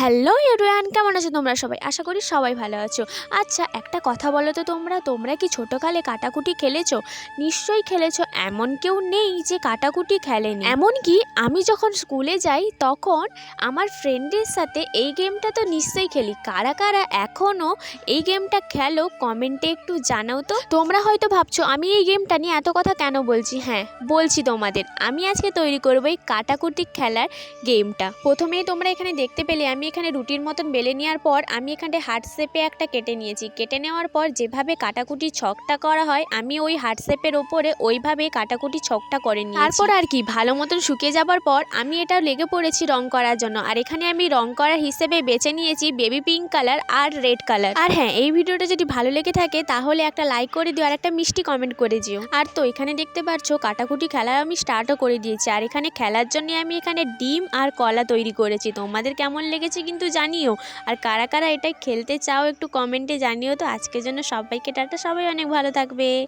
Hello এরিয়ান কেমন আছো তোমরা সবাই? আশা করি সবাই ভালো আছো। আচ্ছা একটা কথা বলো তো তোমরা তোমরা কি ছোটোকালে কাটাকুটি খেলেছো? নিশ্চয়ই খেলেছো, এমন কেউ নেই যে কাটাকুটি খেলেনি। এমনকি আমি যখন স্কুলে যাই, তখন আমার ফ্রেন্ডের সাথে এই গেমটা তো নিশ্চয়ই খেলি। কারা কারা এখনও এই গেমটা খেলো কমেন্টে একটু জানাও তো। তোমরা হয়তো ভাবছ, আমি এই গেমটা নিয়ে এত কথা কেন বলছি? হ্যাঁ বলছি তোমাদের। আমি আজকে তৈরি করব এই কাটাকুটি খেলার গেমটা প্রথমেই তোমরা এখানে দেখতে পেলে, আমি এখানে রুটির মতন বেলে নেওয়ার পর আমি এখানে হার্ট শেপে একটা কেটে নিয়েছি। কেটে নেওয়ার পর যেভাবে কাটাকুটি ছকটা করা হয়, আমি ওই হার্ট শেপের ওপরে ওইভাবে কাটাকুটি ছকটা করে নিই তারপর আর কি, ভালো মতন শুকিয়ে যাবার পর আমি এটা লেগে পড়েছি রং করার জন্য। আর এখানে আমি রং করার হিসেবে বেছে নিয়েছি বেবি পিঙ্ক কালার আর রেড কালার। আর হ্যাঁ এই ভিডিওটা যদি ভালো লেগে থাকে তাহলে একটা লাইক করে দিও আর একটা মিষ্টি কমেন্ট করে দিও। আর তো এখানে দেখতে পাচ্ছ কাটাকুটি খেলা আমি স্টার্টও করে দিয়েছি। আর এখানে খেলার জন্য আমি এখানে ডিম আর কলা তৈরি করেছি। তোমাদের কেমন লেগেছে কিন্তু জানিও। আর কারা কারা এটা খেলতে চাও একটু কমেন্টে জানিও তো। আজকের জন্য সবাইকে টাটা, সবাই অনেক ভালো থাকবে।